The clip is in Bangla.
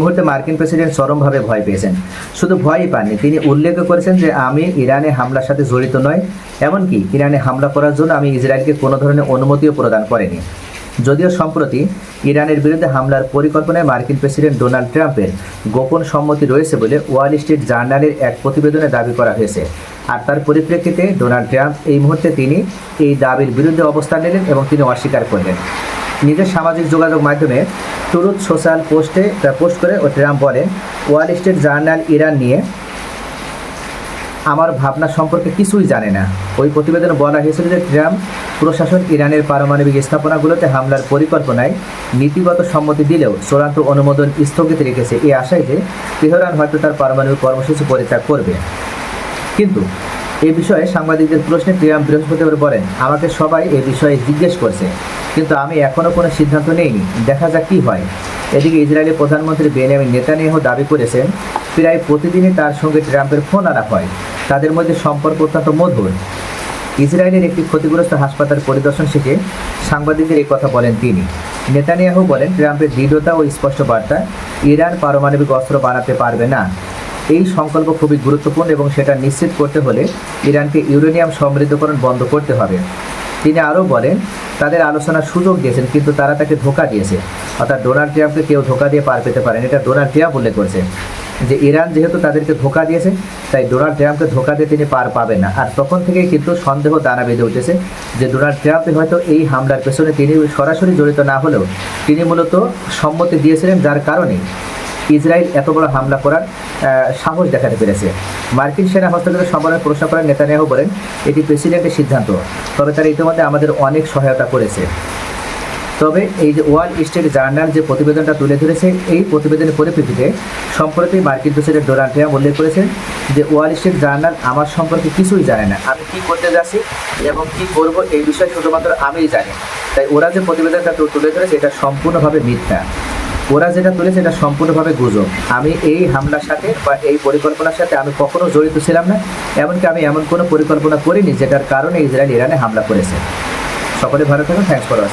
মুহূর্তে মার্কিন প্রেসিডেন্ট চরমভাবে ভয় পেয়েছেন। শুধু ভয়ই পাননি, তিনি উল্লেখ করেছেন যে আমি ইরানে হামলার সাথে জড়িত নয় এমনকি ইরানে হামলা করার জন্য আমি ইসরায়েলকে কোনো ধরনের অনুমতিও প্রদান করিনি। যদিও সম্প্রতি ইরানের বিরুদ্ধে হামলার পরিকল্পনায় মার্কিন প্রেসিডেন্ট ডোনাল্ড ট্রাম্পের গোপন সম্মতি রয়েছে বলে ওয়াল স্ট্রিট জার্নালের এক প্রতিবেদনে দাবি করা হয়েছে। আর তার পরিপ্রেক্ষিতে ডোনাল্ড ট্রাম্প এই মুহূর্তে তিনি এই দাবির বিরুদ্ধে অবস্থান নিলেন এবং তিনি অস্বীকার করলেন। নিজের সামাজিক যোগাযোগ মাধ্যমে টুরুথ সোশ্যাল পোস্টে পোস্ট করে ও ট্রাম্প বলেন, ওয়াল স্ট্রিট জার্নাল ইরান নিয়ে আমার ভাবনা সম্পর্কে কিছুই জানে না। ওই প্রতিবেদনে বলা হয়েছিল যে ট্রাম্প প্রশাসন ইরানের পারমাণবিক স্থাপনাগুলোতে হামলার পরিকল্পনায় নীতিগত সম্মতি দিলেও চূড়ান্ত অনুমোদন স্থগিত রেখেছে। এই আশায় যে তেহরান হয়তো তার পারমাণবিক কর্মসূচি পরিত্যাগ করবে। কিন্তু এই বিষয়ে সাংবাদিকদের প্রশ্নে ট্রাম্প বৃহস্পতিবার বলেন, আমাকে সবাই এই বিষয়ে জিজ্ঞেস করছে। কিন্তু আমি এখনও কোনো সিদ্ধান্ত নেইনি। দেখা যাক কী হয়। এদিকে ইসরায়েলের প্রধানমন্ত্রী বেনিয়ামিন নেতানিয়াহু দাবি করেছেন, প্রায় প্রতিদিনই তার সঙ্গে ট্রাম্পের ফোন আলাপ হয়। তাদের মধ্যে সম্পর্ক অত্যন্ত মধুর। ইসরায়েলের একটি ক্ষতিগ্রস্ত হাসপাতাল পরিদর্শন শেষে সাংবাদিকদের এই কথা বলেন তিনি। নেতানিয়াহু বলেন, ট্রাম্পের দৃঢ়তা ও স্পষ্ট বার্তা ইরান পারমাণবিক অস্ত্র বানাতে পারবে না। এই সংকল্প খুবই গুরুত্বপূর্ণ এবং সেটা নিশ্চিত করতে হলে ইরানকে ইউরেনিয়াম সমৃদ্ধকরণ বন্ধ করতে হবে। তিনি আরও বলেন, তাদের আলোচনার সুযোগ দিয়েছেন, কিন্তু তারা তাকে ধোকা দিয়েছে। অর্থাৎ ডোনাল্ড ট্রাম্পকে কেউ ধোকা দিয়ে পার পেতে পারেন। এটা ডোনাল্ড ট্রাম্প উল্লেখ করেছে যে ইরান যেহেতু তাদেরকে ধোকা দিয়েছে, তাই ডোনাল্ড ট্রাম্পকে ধোকা দিয়ে তিনি পার পাবেন না। আর তখন থেকেই কিন্তু সন্দেহ দানা বেঁধে উঠেছে যে ডোনাল্ড ট্রাম্প হয়তো এই হামলার পেছনে তিনি সরাসরি জড়িত না হলেও তিনি মূলত সম্মতি দিয়েছিলেন যার কারণে ইসরায়েল এত বড় হামলা করার সাহস দেখাতে পেরেছে। মার্কিন সেনা হস্তক্ষেপের সম্ভাবনা প্রশ্ন করেন নেতানিয়াহু বলেন, এটি প্রেসিডেন্টের সিদ্ধান্ত, তবে তারা ইতিমধ্যে আমাদের অনেক সহায়তা করেছে। তবে এই যে ওয়াল স্ট্রিট জার্নাল যে প্রতিবেদনটা তুলে ধরেছে, এই প্রতিবেদনের পরিপ্রেক্ষিতে সম্প্রতি মার্কিন প্রেসিডেন্ট ডোনাল্ড ট্রাম্প উল্লেখ করেছেন যে ওয়াল স্ট্রিট জার্নাল আমার সম্পর্কে কিছুই জানে না। আমি কী করতে যাচ্ছি এবং কী করব এই বিষয়ে শুধুমাত্র আমিই জানি। তাই ওরা যে প্রতিবেদনটা তুলে ধরেছে, এটা সম্পূর্ণভাবে মিথ্যা। ওরা যেটা তুলেছে এটা সম্পূর্ণভাবে গুজব। আমি এই হামলার সাথে বা এই পরিকল্পনার সাথে আমি কখনো জড়িত ছিলাম না, এমনকি আমি এমন কোনো পরিকল্পনা করিনি যেটার কারণে ইসরায়েল ইরানে হামলা করেছে। সকলে ভালো থাকুন থ্যাংকস ফর